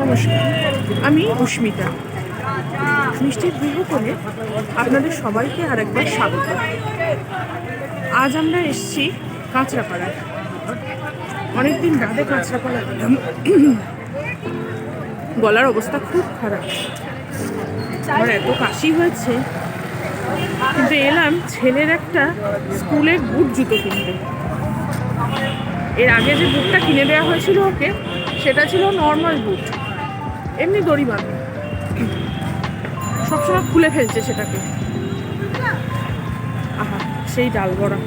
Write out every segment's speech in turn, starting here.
নমস্কার, আমি উস্মিতা মিষ্টির গৃহ করে আপনাদের সবাইকে আরেকবার স্বাগত। আজ আমরা এসেছি কাঁচরাপাড়ায়। অনেকদিন বাদে কাঁচরাপাড়া এলাম গলার অবস্থা খুব খারাপ। আমার এত কাশি হয়েছে, কিন্তু এলাম ছেলের একটা স্কুলের বুট জুতো কিনতে। এর আগে যে বুটটা কিনে দেওয়া হয়েছিল ওকে, সেটা ছিল নর্মাল বুট। এমনি দড়ি বাঁধা। সবসময় খুলে ফেলছে সেটাকে। আহা, সেই ডাল বড়া।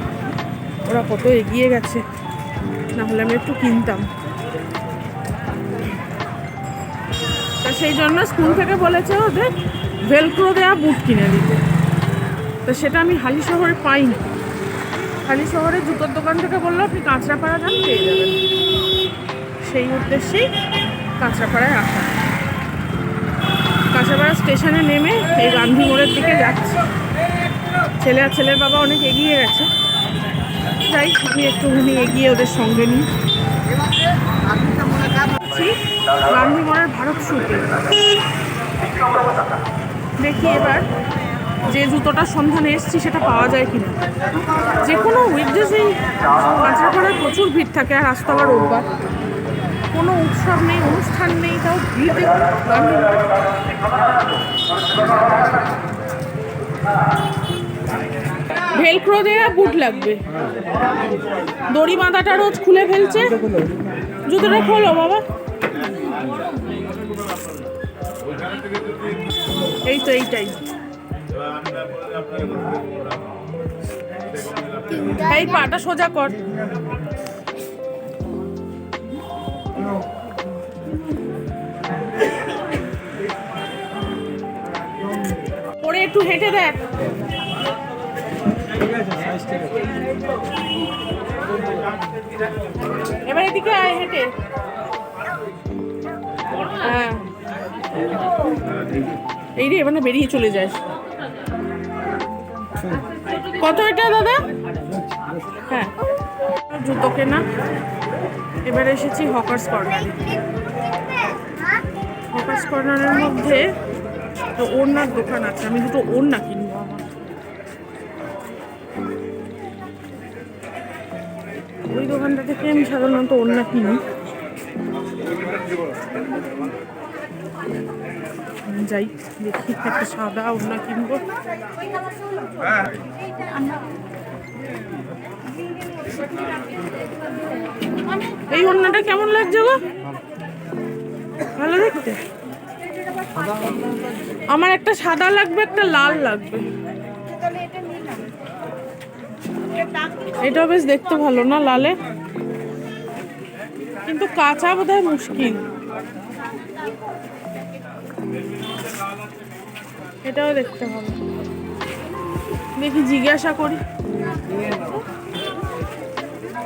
ওরা কত এগিয়ে গেছে। না হলে আমি একটু কিনতাম। তা সেই জন্য স্কুল থেকে বলেছে ওদের ভেলক্রো দেওয়া বুট কিনে দিতে। তো সেটা আমি হালি শহরে পাইনি। হালি শহরে জুতোর দোকান থেকে বলল, আপনি কাঁচরাপাড়া যান, পেয়ে যাবেন। সেই উদ্দেশ্যেই কাঁচরাপাড়ায় কাঁচরাপাড়া স্টেশনে নেমে এই গান্ধী মোড়ের দিকে যাচ্ছি। ছেলে আর ছেলের বাবা অনেক এগিয়ে গেছে। যাই, আমি একটুখানি এগিয়ে ওদের সঙ্গে নিই। গান্ধী মোড়ের ভারত শুটে দেখি এবার যে জুতোটার সন্ধানে এসছি সেটা পাওয়া যায় কিনা। যে কোনো উইকডেজেই কাঁচরাপাড়ায় প্রচুর ভিড় থাকে আর আসতে আবার রোববার কোনো উৎসব নেই, অনুষ্ঠান নেই, তাও ভিড় দেখুন ভেলক্রো দেওয়া বুট লাগবে। দড়ি বাঁধাটা রোজ খুলে ফেলছে। জুতোটা খোলো বাবা। এই তো এইটাই। এই পাটা সোজা কর। পরে একটু হেঁটে দেখ। এবার এদিকে আয় হেঁটে। হ্যাঁ। এই রে, এবার না বেরিয়ে চলে যায় কত এটা দাদা? হ্যাঁ। জুতো কেনা। এবার এসেছি হকার্স কর্নারে। হকার্স কর্নারের মধ্যে তো ওড়নার দোকান আছে। আমি দুটো ওড়না কিনবো আমার। ওই দোকানটা থেকে আমি সাধারণত ওড়না কিনি। যাই, দেখি একটা সাদা ওড়না কিনবো। এই ওড়নাটা কেমন লাগছে গো? ভালো দেখতে? আমার একটা সাদা লাগবে, একটা লাল লাগবে। এটা বেশ দেখতে ভালো না লালে? কিন্তু কাঁচা বোধহয় মুশকিল। এটাও দেখতে ভালো। দেখি, জিজ্ঞাসা করি।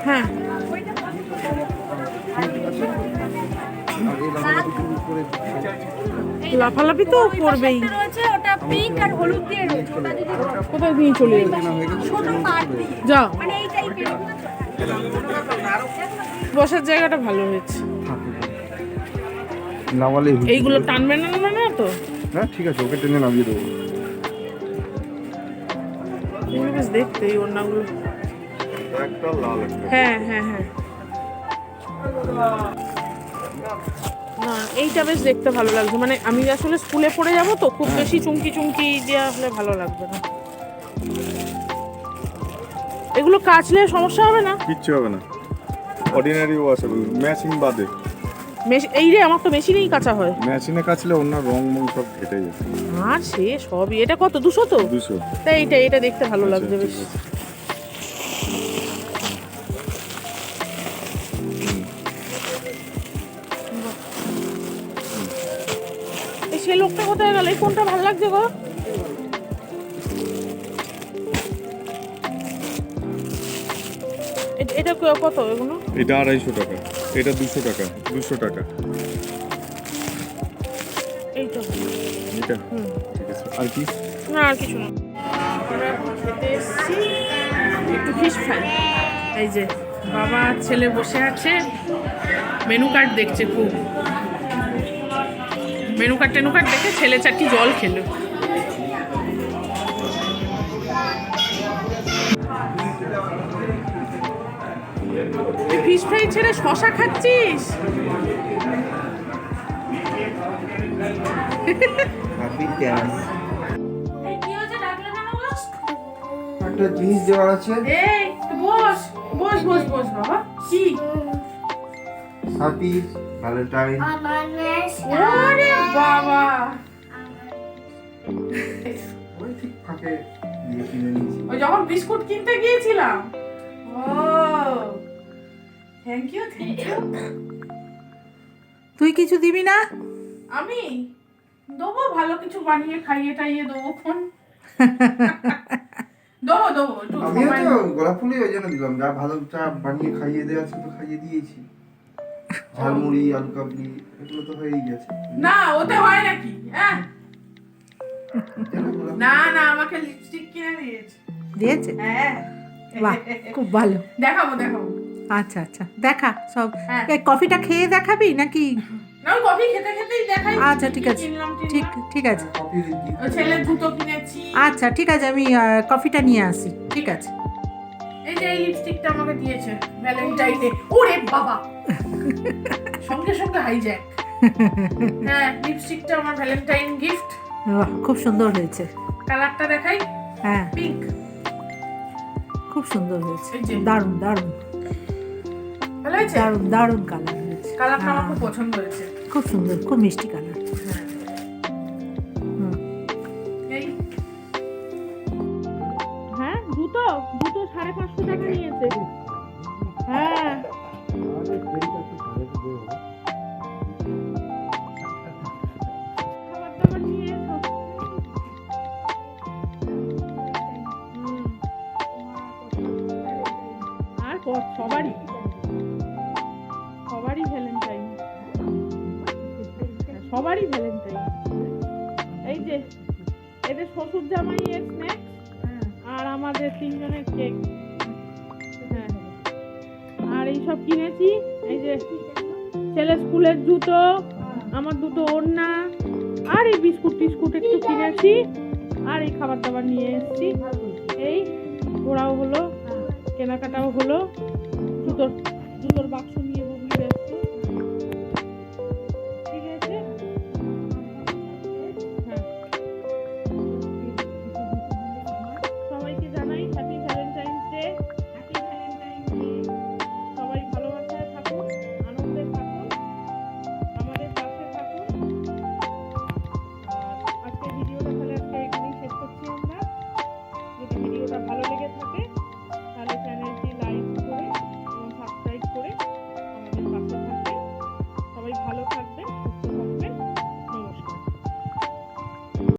হ্যাঁ। লাফালাফি তো করবেই। ওটা পিঙ্ক আর হলুদ দিয়ে কোথায় নিয়ে চলে যাবে? যা। বসার জায়গাটা ভালো হয়েছে। এইগুলো টানবে না না না তো? হ্যাঁ ঠিক আছে ওকে টেনে নামিয়ে দেবো। দেখতে এই ওড়নাগুলো হ্যাঁ হ্যাঁ হ্যাঁ। না এইটা বেশ দেখতে ভালো লাগছে। মানে আমি আসলে স্কুলে পড়ে যাব তো খুব বেশি চুমকি চুমকি দেওয়া হলে ভালো লাগবে না। এগুলো কাচলে সমস্যা হবে না? কিচ্ছু হবে না। অর্ডিনারি ওয়াশেবল ম্যাচিং বাদে। মেশ- এই রে আমার তো মেশিনেই কাঁচা হয়। মেশিনে কাচলে অন্য রং মং সব কেটে যাবে আর সে সবই এটা কত দুশো তো? দুশো। তাই এইটা এটা দেখতে ভালো লাগছে বেশ। এই সে লোকটা কোথায় গেল? এই কোনটা ভালো লাগছে গো? এটা কত এগুলো? এটা আড়াইশো টাকা। এটা দুশো টাকা দুশো টাকা। এইটা এটা? আর কি? না আর কিছু না। আমরা এখন খেতে এসেছি। একটু ফিশ ফ্রাই এই যে বাবা ছেলে বসে আছে। মেনু কার্ড দেখছে খুব। মেনু কার্ড টেনু কার্ড দেখে ছেলে চারটি জল খেলো। তুই ফিশ ফ্রাই ছেড়ে শশা খাচ্ছিস? হ্যাপি ড্যান্স একটা জিনিস দেওয়ার আছে। এই তুই বস বস বস বস বাবা। কি? হ্যাপি ভ্যালেন্টাইন ওরে বাবা। ওই ঠিক ফাঁকে দিয়ে কিনে নিয়েছি। ওই যখন বিস্কুট কিনতে গিয়েছিলাম। ও থ্যাংক ইউ থ্যাংক ইউ তুই কিছু দিবি না? আমি? দেবো ভালো কিছু বানিয়ে খাইয়ে টাইয়ে দেবো ফোন। দেবো দেবো আমিও তো গোলাপ ফুলই ওই জন্য দিলাম যা ভালো চা বানিয়ে খাইয়ে দেওয়া আছে তো খাইয়ে দিয়েছি। ঝালমুড়ি আলু কাবলি এগুলো তো হয়েই গেছে। না ওতে হয় নাকি? হ্যাঁ। না না আমাকে লিপস্টিক কিনে দিয়েছে। দিয়েছে? হ্যাঁ। বাহ খুব ভালো। দেখাবো দেখাবো। আচ্ছা আচ্ছা। দেখা সব হ্যাঁ। কফিটা খেয়ে দেখাবি নাকি? না কফি খেতে খেতেই দেখাই। আচ্ছা ঠিক আছে। ঠিক ঠিক আছে। জুতো কিনেছি। আচ্ছা ঠিক আছে আমি কফিটা নিয়ে আসি। ঠিক আছে। এই যে এই লিপস্টিকটা আমাকে দিয়েছে ভ্যালেন্টাইনে ওরে বাবা! সঙ্গে সঙ্গে হাইজ্যাক হ্যাঁ লিপস্টিকটা আমার ভ্যালেন্টাইন গিফট খুব সুন্দর হয়েছে। কালারটা দেখাই। হ্যাঁ। পিঙ্ক খুব সুন্দর হয়েছে। দারুণ দারুণ। ভালো হয়েছে? দারুণ দারুণ কালার হয়েছে। কালারটা আমার হ্যাঁ, খুব পছন্দ হয়েছে। খুব সুন্দর খুব মিষ্টি কালার হ্যাঁ জুতো জুতো সাড়ে পাঁচশো টাকা নিয়েছে। হ্যাঁ। সবারই। সবারই ভ্যালেন্টাইন এই যে এদের শ্বশুর জামাইয়ের স্ন্যাক্স আর আমাদের তিনজনের কেক হ্যাঁ। আর এইসব কিনেছি, এই যে ছেলে স্কুলের জুতো, আমার দুটো ওড়না, আর এই বিস্কুট টিস্কুট একটু কিনেছি, আর এই খাবার দাবার নিয়ে এসেছি। এই ওরাও হলো, কেনাকাটাও হলো, জুতোর জুতোর বাক্স নিয়ে